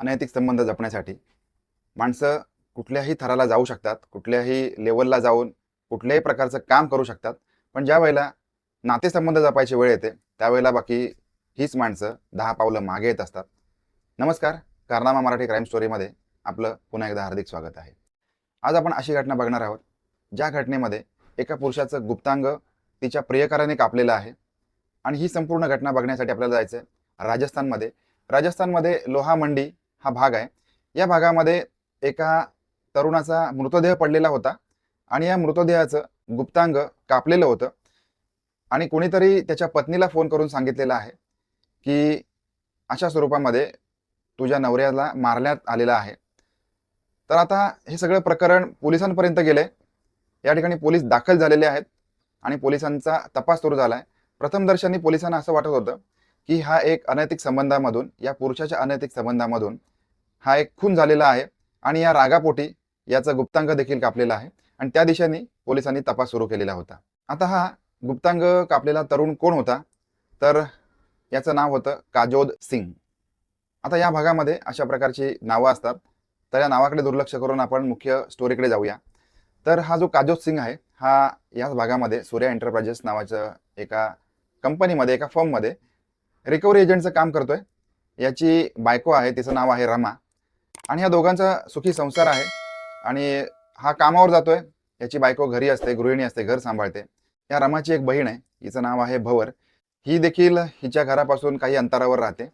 अनैतिक संबंध जपण्यासाठी. माणसं कुठल्याही थराला जाऊ शकतात कुठल्याही लेवलला जाऊन कुठल्याही प्रकारचं काम करू शकतात पण ज्या वेळेला नातेसंबंध जपायची वेळ येते त्यावेळेला बाकी हीच माणसं दहा पावलं मागे येत असतात. नमस्कार कारनामा मराठी क्राईम स्टोरीमध्ये आपलं पुन्हा एकदा हार्दिक स्वागत आहे. आज आपण अशी घटना बघणार आहोत ज्या घटनेमध्ये एका पुरुषाचं गुप्तांग तिच्या प्रियकाराने कापलेलं आहे आणि ही संपूर्ण घटना बघण्यासाठी आपल्याला जायचं आहे राजस्थानमध्ये. राजस्थानमध्ये लोहा मंडी हा भाग आहे. या भागामध्ये एका तरुणाचा मृतदेह पडलेला होता आणि या मृतदेहाचं गुप्तांग कापलेलं होतं आणि कोणीतरी त्याच्या पत्नीला फोन करून सांगितलेलं आहे की अशा स्वरूपामध्ये तुझ्या नवऱ्याला मारण्यात आलेला आहे. तर आता हे सगळं प्रकरण पोलिसांपर्यंत गेले या ठिकाणी पोलीस दाखल झालेले आहेत आणि पोलिसांचा तपास सुरू झाला आहे प्रथमदर्शनी पोलिसांना असं वाटत होतं की हा एक अनैतिक संबंधामधून या पुरुषाच्या अनैतिक संबंधामधून हा एक खून झालेला आहे आणि या रागापोटी याचा गुप्तांग देखील कापलेला आहे. आणि त्या दिशेने पोलिसांनी तपास सुरू केलेला होता. आता हा गुप्तांग कापलेला तरुण कोण होता? तर याचं नाव होतं काजोद सिंग. आता या भागामध्ये अशा प्रकारची नावं असतात. तर या नावाकडे दुर्लक्ष करून आपण मुख्य स्टोरीकडे जाऊया. तर हा जो काजोद सिंग आहे हा याच भागामध्ये सूर्या एंटरप्राइजेस नावाचं एका कंपनीमध्ये एका फर्ममध्ये रिकव्हरी एजंटचं काम करतोय. याची बायको आहे तिचं नाव आहे रमा. आणि ह्या दोघांचा सुखी संसार आहे. आणि हा कामावर जातोय. याची बायको घरी असते गृहिणी असते घर सांभाळते. या रमाची एक बहीण आहे. हिचं नाव आहे भवर. ही देखील हिच्या घरापासून काही अंतरावर राहते.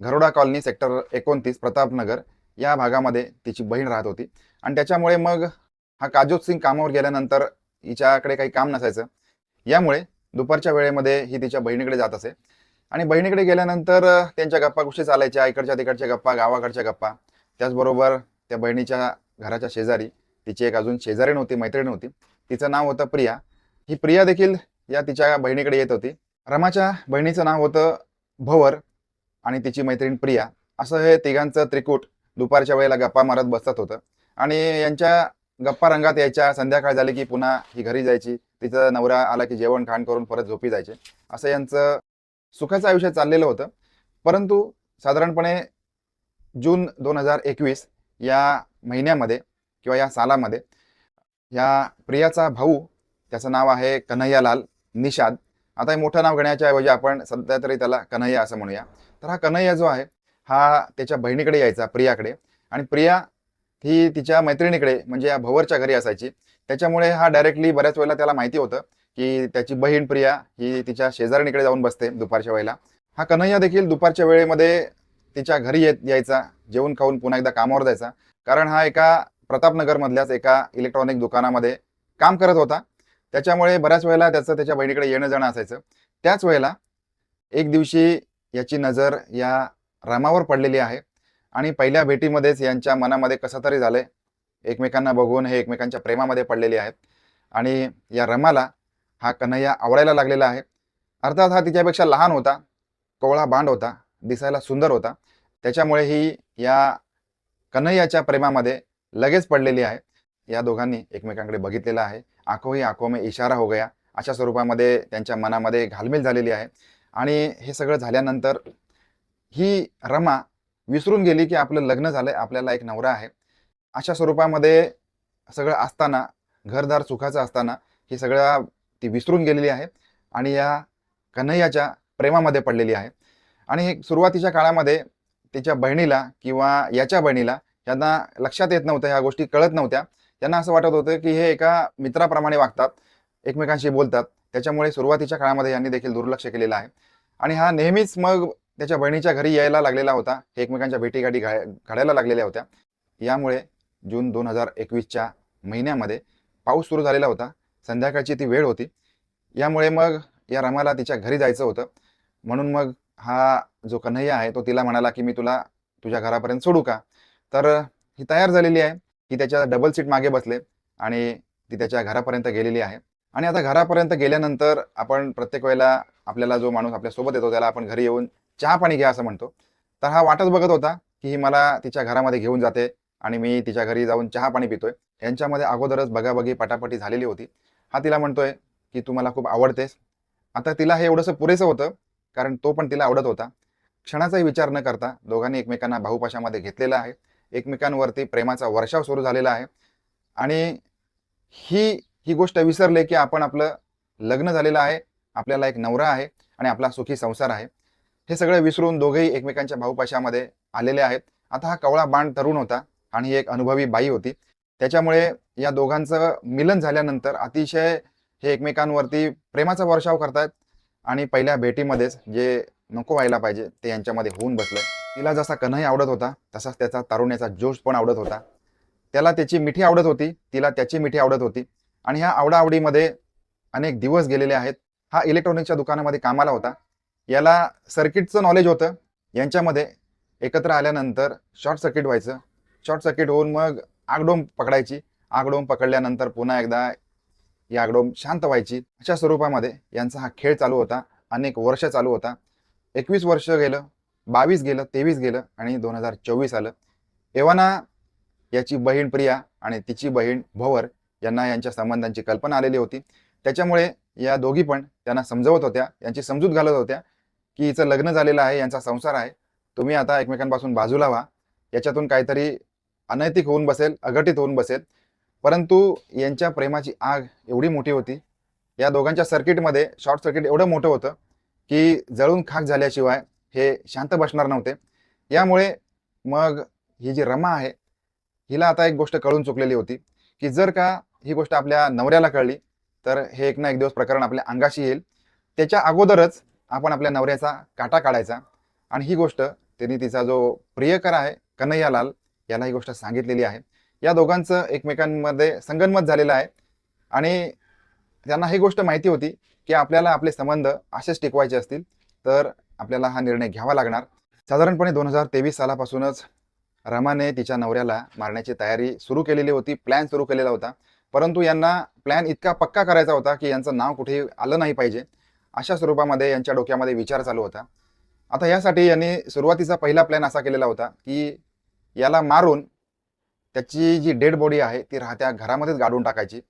घरोडा कॉलनी सेक्टर एकोणतीस प्रतापनगर या भागामध्ये तिची बहीण राहत होती. आणि त्याच्यामुळे मग हा काजोत सिंग कामावर गेल्यानंतर हिच्याकडे काही काम नसायचं. यामुळे दुपारच्या वेळेमध्ये ही तिच्या बहिणीकडे जात असे. आणि बहिणीकडे गेल्यानंतर त्यांच्या गप्पा गोष्टी चालायच्या. इकडच्या तिकडच्या गप्पा गावाकडच्या गप्पा. त्याचबरोबर त्या बहिणीच्या घराच्या शेजारी तिची एक अजून शेजारी नव्हती मैत्रीण होती. तिचं नाव होतं प्रिया. ही प्रिया देखील या तिच्या बहिणीकडे येत होती. रमाच्या बहिणीचं नाव होतं भवर आणि तिची मैत्रीण प्रिया. असं हे तिघांचं त्रिकूट दुपारच्या वेळेला गप्पा मारत बसत होतं. आणि यांच्या गप्पा रंगात यायच्या संध्याकाळ झाली की पुन्हा ही घरी जायची. तिचं नवरा आला की जेवण खाण करून परत झोपी जायचे. असं यांचं सुखाचं आयुष्य चाललेलं होतं. परंतु साधारणपणे जून दोन हजार एकवीस या महिन्यामध्ये किंवा या सालामध्ये या प्रियाचा भाऊ त्याचं नाव आहे कन्हैयालाल निषाद. आता हे मोठं नाव घेण्याच्याऐवजी आपण सध्या तरी त्याला कन्हैया असं म्हणूया. तर हा कन्हैया जो आहे हा त्याच्या बहिणीकडे यायचा प्रियाकडे. आणि प्रिया ही तिच्या मैत्रिणीकडे म्हणजे या भवरच्या घरी असायची. त्याच्यामुळे हा डायरेक्टली बऱ्याच वेळेला त्याला माहिती होतं की त्याची बहीण प्रिया ही तिच्या शेजारणीकडे जाऊन बसते दुपारच्या वेळेला. हा कन्हैया देखील दुपारच्या वेळेमध्ये तिच्या घरी येत यायचा जेवण खाऊन पुन्हा एकदा कामावर जायचा. कारण हा एका प्रतापनगरमधल्याच एका इलेक्ट्रॉनिक दुकानामध्ये काम करत होता. त्याच्यामुळे बऱ्याच वेळेला त्याचं त्याच्या बहिणीकडे येणं जाणं असायचं. त्याच वेळेला एक दिवशी याची नजर या रामावर पडलेली आहे. आणि पहिल्या भेटीमध्येच यांच्या मनामध्ये कसं तरी झालंय. एकमेकांना बघून हे एकमेकांच्या प्रेमामध्ये पडलेले आहेत. आणि या रमाला हा कन्हैया आवडायला लागलेला आहे. अर्थात हा तिच्यापेक्षा लहान होता. कोवळा बांड होता. दिसायला सुंदर होता. त्याच्यामुळे ही या कन्हैयाच्या प्रेमामध्ये लगेच पडलेली आहे. या दोघांनी एकमेकांकडे बघितलेलं आहे. आखो ही आखो में इशारा हो गया. अशा स्वरूपामध्ये त्यांच्या मनामध्ये घालमेल झालेली आहे. आणि हे सगळं झाल्यानंतर ही रमा विसरून गेली की आपलं लग्न झालंय आपल्याला एक नवरा आहे. अशा स्वरूपामध्ये सगळं असताना घरदार सुखाचं असताना ही सगळं ती विसरून गेलेली आहे. आणि या कन्हैयाच्या प्रेमामध्ये पडलेली आहे. आणि हे सुरुवातीच्या काळामध्ये तिच्या बहिणीला किंवा याच्या बहिणीला यांना लक्षात येत नव्हतं ह्या गोष्टी कळत नव्हत्या. त्यांना असं वाटत होतं की हे एका मित्राप्रमाणे वागतात एकमेकांशी बोलतात. त्याच्यामुळे सुरुवातीच्या काळामध्ये यांनी देखील दुर्लक्ष केलेलं आहे. आणि हा नेहमीच मग त्याच्या बहिणीच्या घरी यायला लागलेला होता. हे एकमेकांच्या भेटीगाठी घा घडायला लागलेल्या होत्या. यामुळे जून दोन हजार एकवीसच्या महिन्यामध्ये पाऊस सुरू झालेला होता. संध्याकाळची ती वेळ होती. यामुळे मग या रमाला तिच्या घरी जायचं होतं. म्हणून मग हा जो कन्हैया आहे तो तिला म्हणाला की मी तुला तुझ्या घरापर्यंत सोडू का? तर ही तयार झालेली आहे. ही त्याच्या डबल सीट मागे बसले आणि ती त्याच्या घरापर्यंत गेलेली आहे. आणि आता घरापर्यंत गेल्यानंतर आपण प्रत्येक वेळेला आपल्याला जो माणूस आपल्यासोबत येतो त्याला आपण घरी येऊन चहा पाणी घ्या असं म्हणतो. तर हा वाटच बघत होता की ही मला तिच्या घरामध्ये घेऊन जाते आणि मी तिच्या घरी जाऊन चहा पाणी पितोय. यांच्यामध्ये अगोदरच बघाबघी पटापटी झालेली होती. हा तिला म्हणतोय की तू मला खूप आवडतेस. आता तिला हे एवढंसं पुरेसं होतं कारण तो पण तिला आवडत होता. क्षणाचाही विचार न करता दोघांनी एकमेकांना भाऊपाशामध्ये घेतलेला आहे. एकमेकांवरती प्रेमाचा वर्षाव सुरू झालेला आहे. आणि ही ही गोष्ट विसरले की आपण आपलं लग्न झालेलं आहे. आपल्याला एक नवरा आहे आणि आपला सुखी संसार आहे. हे सगळं विसरून दोघेही एकमेकांच्या भाऊपाशामध्ये आलेले आहेत. आता हा कवळा बाण तरुण होता आणि ही एक अनुभवी बाई होती. त्याच्यामुळे या दोघांचं मिलन झाल्यानंतर अतिशय हे एकमेकांवरती प्रेमाचा वर्षाव करतायत. आणि पहिल्या भेटीमध्येच जे नको व्हायला पाहिजे ते यांच्यामध्ये होऊन बसलं तिला जसा कन्हई आवडत होता तसाच त्याचा तारुण्याचा जोश पण आवडत होता. त्याला त्याची मिठी आवडत होती तिला त्याची मिठी आवडत होती. आणि ह्या आवडाआवडीमध्ये अनेक दिवस गेलेले आहेत. हा इलेक्ट्रॉनिकच्या दुकानामध्ये कामाला होता. याला सर्किटचं नॉलेज होतं. यांच्यामध्ये एकत्र आल्यानंतर शॉर्ट सर्किट व्हायचं. शॉर्ट सर्किट होऊन मग आगडोम पकडायची. आगडोम पकडल्यानंतर पुन्हा एकदा ही आगडोम शांत व्हायची. अशा स्वरूपामध्ये यांचा हा खेळ चालू होता. अनेक वर्ष चालू होता. एकवीस वर्ष गेलं बावीस गेलं तेवीस गेलं आणि दोन हजार चोवीस आलं. एव्हाना याची बहीण प्रिया आणि तिची बहीण भोवर यांना यांच्या संबंधांची कल्पना आलेली होती. त्याच्यामुळे या दोघी पण त्यांना समजवत होत्या. यांची समजूत घालत होत्या की हिचं लग्न झालेलं आहे यांचा संसार आहे. तुम्ही आता एकमेकांपासून बाजूला व्हा. याच्यातून काहीतरी अनैतिक होऊन बसेल अघटित होऊन बसेल. परंतु यांच्या प्रेमाची आग एवढी मोठी होती. या दोघांच्या सर्किटमध्ये शॉर्ट सर्किट एवढं मोठं होतं की जळून खाक झाल्याशिवाय हे शांत बसणार नव्हते. यामुळे मग ही जी रमा आहे हिला आता एक गोष्ट कळून चुकलेली होती की जर का ही गोष्ट आपल्या नवऱ्याला कळली तर हे एक ना एक दिवस प्रकरण आपल्या अंगाशी येईल. त्याच्या अगोदरच आपण आपल्या नवऱ्याचा काटा काढायचा आणि ही गोष्ट त्यांनी तिचा जो प्रियकर आहे कन्हैयालाल याला ही गोष्ट सांगितलेली आहे. या दोघांचं एकमेकांमध्ये संगनमत झालेलं आहे. आणि त्यांना ही गोष्ट माहिती होती की आपल्याला आपले संबंध असेच टिकवायचे असतील तर आपल्याला हा निर्णय घ्यावा लागणार. साधारणपणे दोन हजार तेवीस सालापासूनच रमाने तिच्या नवऱ्याला मारण्याची तयारी सुरू केलेली होती प्लॅन सुरू केलेला होता. परंतु यांना प्लॅन इतका पक्का करायचा होता की यांचं नाव कुठेही आलं नाही पाहिजे. अशा स्वरूपामध्ये यांच्या डोक्यामध्ये विचार चालू होता. आता यासाठी यांनी सुरुवातीचा पहिला प्लॅन असा केलेला होता की याला मारून त्याची जी डेड बॉडी आहे ती राहत्या घरामध्येच गाडून टाकायची.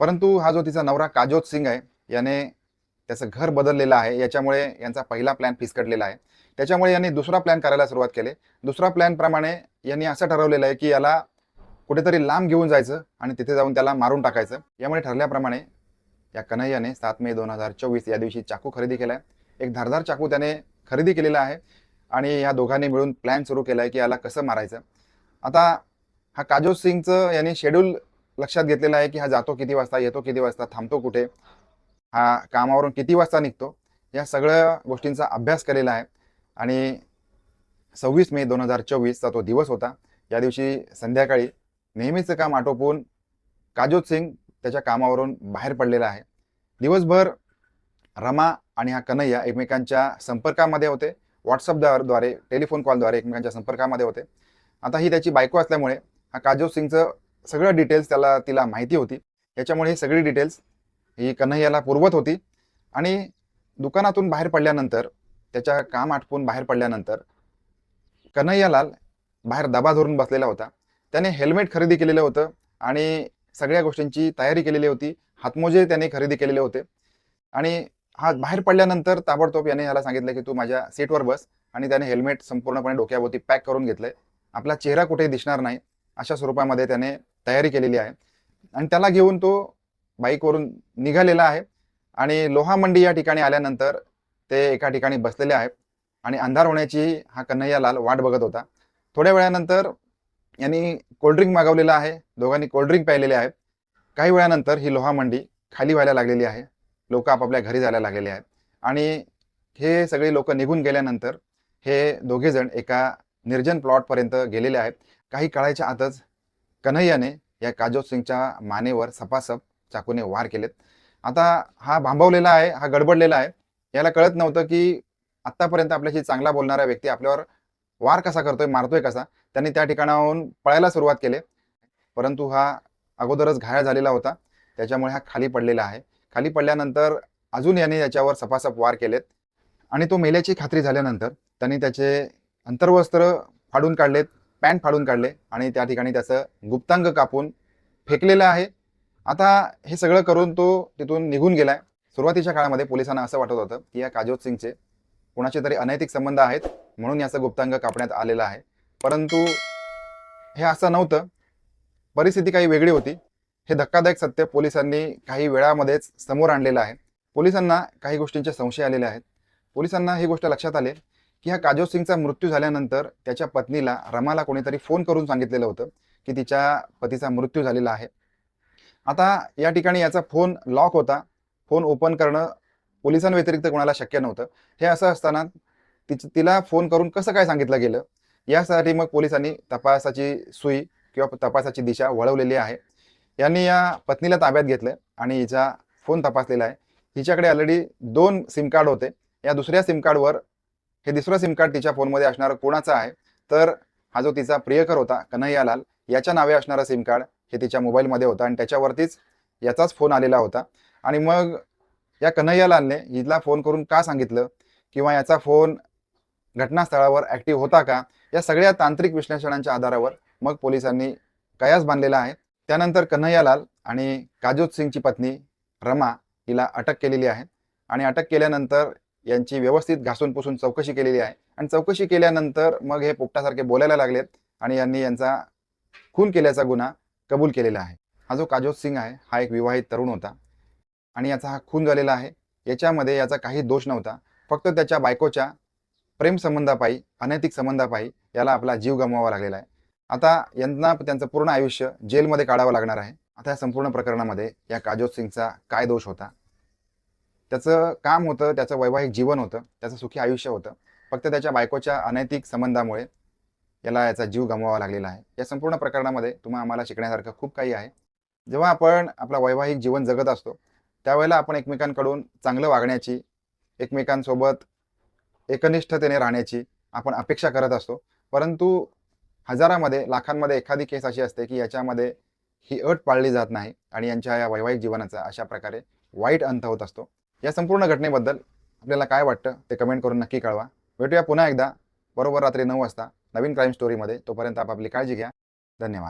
परंतु हा जो तिचा नवरा काजोत सिंग आहे याने त्याचं घर बदललेलं आहे. याच्यामुळे यांचा पहिला प्लॅन फिसकटलेला आहे. त्याच्यामुळे यांनी दुसरा प्लॅन करायला सुरुवात केली. दुसरा प्लॅनप्रमाणे यांनी असं ठरवलेलं आहे की याला कुठेतरी लांब घेऊन जायचं आणि तिथे जाऊन त्याला मारून टाकायचं. यामुळे ठरल्याप्रमाणे या कन्हैयाने सात मे दोन हजार चोवीस या दिवशी चाकू खरेदी केला आहे एक धारदार चाकू त्याने खरेदी केलेला आहे आणि या दोघांनी मिळून प्लॅन सुरू केला आहे की याला कसं मारायचं. आता हा काजोत सिंगचं यांनी शेड्यूल लक्षात घेतलेला आहे की हा जातो किती वाजता येतो किती वाजता थांबतो कुठे हा कामावरून किती वाजता निघतो या सगळ्या गोष्टींचा अभ्यास केलेला आहे. आणि सव्वीस मे दोन हजार चोवीसचा तो दिवस होता. या दिवशी संध्याकाळी नेहमीचं काम आटोपून काजोत सिंग त्याच्या कामावरून बाहेर पडलेला आहे. दिवसभर रमा आणि हा कन्हैया एकमेकांच्या संपर्कामध्ये होते. व्हॉट्सअपद्वारे टेलिफोन कॉलद्वारे एकमेकांच्या संपर्कामध्ये होते. आता ही त्याची बायको असल्यामुळे हा काजोत सिंगचं सगळं डिटेल्स त्याला तिला माहिती होती. याच्यामुळे ही सगळी डिटेल्स ही कन्हैयाला पुरवत होती. आणि दुकानातून बाहेर पडल्यानंतर त्याच्या काम आटपून बाहेर पडल्यानंतर कन्हैयालाल बाहेर दबा धरून बसलेला होता. त्याने हेल्मेट खरेदी केलेलं होतं आणि सगळ्या गोष्टींची तयारी केलेली होती. हातमोजे त्याने खरेदी केलेले होते. आणि हा बाहेर पडल्यानंतर ताबडतोब याने याला सांगितलं की तू माझ्या सीटवर बस. आणि त्याने हेल्मेट संपूर्णपणे डोक्यावरती पॅक करून घेतलंय. आपला चेहरा कुठेही दिसणार नाही. अशा स्वरूपामध्ये त्याने तयारी केलेली आहे. आणि त्याला घेऊन तो बाईकवरून निघालेला आहे. आणि लोहामंडी या ठिकाणी आल्यानंतर ते एका ठिकाणी बसलेले आहेत. आणि अंधार होण्याची हा कन्हैयालाल वाट बघत होता. थोड्या वेळानंतर यांनी कोल्ड्रिंक मागवलेलं आहे. दोघांनी कोल्ड्रिंक प्यायलेले आहेत. काही वेळानंतर ही लोहामंडी खाली व्हायला लागलेली आहे. लोक आपापल्या घरी जायला लागलेले आहेत. आणि हे सगळे लोक निघून गेल्यानंतर हे दोघेजण एका निर्जन प्लॉटपर्यंत गेलेले आहेत. काही काळाच्या आतच कन्हैयाने या काजोत सिंगच्या मानेवर सपासप चाकूने वार केलेत. आता हा भांबवलेला आहे हा गडबडलेला आहे. याला कळत नव्हतं की आत्तापर्यंत आपल्याशी चांगला बोलणारा व्यक्ती आपल्यावर वार कसा करतोय मारतोय कसा? त्यांनी त्या ठिकाणाहून पळायला सुरुवात केली. परंतु हा अगोदरच घायाळ झालेला होता. त्याच्यामुळे हा खाली पडलेला आहे. खाली पडल्यानंतर अजून याने याच्यावर सपासप वार केलेत. आणि तो मेल्याची खात्री झाल्यानंतर त्यांनी त्याचे अंतर्वस्त्र फाडून काढलेत पॅन्ट फाडून काढले आणि त्या ठिकाणी त्याचं गुप्तांग कापून फेकलेलं आहे. आता हे सगळं करून तो तिथून निघून गेलाय. सुरुवातीच्या काळामध्ये पोलिसांना असं वाटत होतं की या काजोत सिंगचे कुणाचे तरी अनैतिक संबंध आहेत म्हणून याचं गुप्तांग कापण्यात आलेलं आहे. परंतु हे असं नव्हतं. परिस्थिती काही वेगळी होती. हे धक्कादायक सत्य पोलिसांनी काही वेळामध्येच समोर आणलेलं आहे. पोलिसांना काही गोष्टींचे संशय आलेले आहेत. पोलिसांना ही गोष्ट लक्षात आले की ह्या काजोल सिंगचा मृत्यू झाल्यानंतर त्याच्या पत्नीला रमाला कोणीतरी फोन करून सांगितलेलं होतं की तिच्या पतीचा मृत्यू झालेला आहे. आता या ठिकाणी याचा फोन लॉक होता. फोन ओपन करणं पोलिसांव्यतिरिक्त कोणाला शक्य नव्हतं. हे असं असताना तिच तिला फोन करून कसं काय सांगितलं गेलं? यासाठी मग पोलिसांनी तपासाची सुई किंवा तपासाची दिशा वळवलेली आहे. यांनी या पत्नीला ताब्यात घेतलं आणि हिचा फोन तपासलेला आहे. हिच्याकडे ऑलरेडी दोन सिम कार्ड होते. या दुसऱ्या सिम कार्डवर हे दुसरं सिम कार्ड तिच्या फोनमध्ये असणारं कोणाचं आहे? तर हा जो तिचा प्रियकर होता कन्हैयालाल याच्या नावे असणारं सिम कार्ड हे तिच्या मोबाईलमध्ये होतं आणि त्याच्यावरतीच याचाच फोन आलेला होता. आणि मग या कन्हैयालालने हिला फोन करून का सांगितलं? किंवा याचा फोन घटनास्थळावर ॲक्टिव्ह होता का? या सगळ्या तांत्रिक विश्लेषणांच्या आधारावर मग पोलिसांनी कयास बांधलेला आहे. त्यानंतर कन्हैयालाल आणि काजोत सिंगची पत्नी रमा हिला अटक केलेली आहे. आणि अटक केल्यानंतर यांची व्यवस्थित घासून पुसून चौकशी केलेली आहे. आणि चौकशी केल्यानंतर मग हे पोपटासारखे बोलायला लागलेत आणि यांनी यांचा खून केल्याचा गुन्हा कबूल केलेला आहे. हा जो काजोत सिंग आहे हा एक विवाहित तरुण होता. आणि याचा हा खून झालेला आहे. याच्यामध्ये याचा काही दोष नव्हता. फक्त त्याच्या बायकोच्या प्रेमसंबंधापायी अनैतिक संबंधापायी याला आपला जीव गमवावा लागलेला आहे. आता यांना त्यांचं पूर्ण आयुष्य जेलमध्ये काढावं लागणार आहे. आता या संपूर्ण प्रकरणामध्ये या काजोत सिंगचा काय दोष होता? त्याचं काम होतं त्याचं वैवाहिक जीवन होतं त्याचं सुखी आयुष्य होतं. फक्त त्याच्या बायकोच्या अनैतिक संबंधामुळे याला याचा जीव गमवावा लागलेला आहे. या संपूर्ण प्रकरणामध्ये तुम्हाला आम्हाला शिकण्यासारखं खूप काही आहे. जेव्हा आपण आपला वैवाहिक जीवन जगत असतो त्यावेळेला आपण एकमेकांकडून चांगलं वागण्याची एकमेकांसोबत एकनिष्ठतेने राहण्याची आपण अपेक्षा करत असतो. परंतु हजारामध्ये लाखांमध्ये एखादी केस अशी असते की याच्यामध्ये ही अट पाळली जात नाही आणि यांच्या या वैवाहिक जीवनाचा अशा प्रकारे वाईट अंत होत असतो. या संपूर्ण घटनेबद्दल आपल्याला काय वाटतं ते कमेंट करून नक्की कळवा. भेटूया पुन्हा एकदा. बरोबर रात्री नऊ वाजता नवीन क्राईम स्टोरीमध्ये तोपर्यंत आपापली काळजी घ्या. धन्यवाद.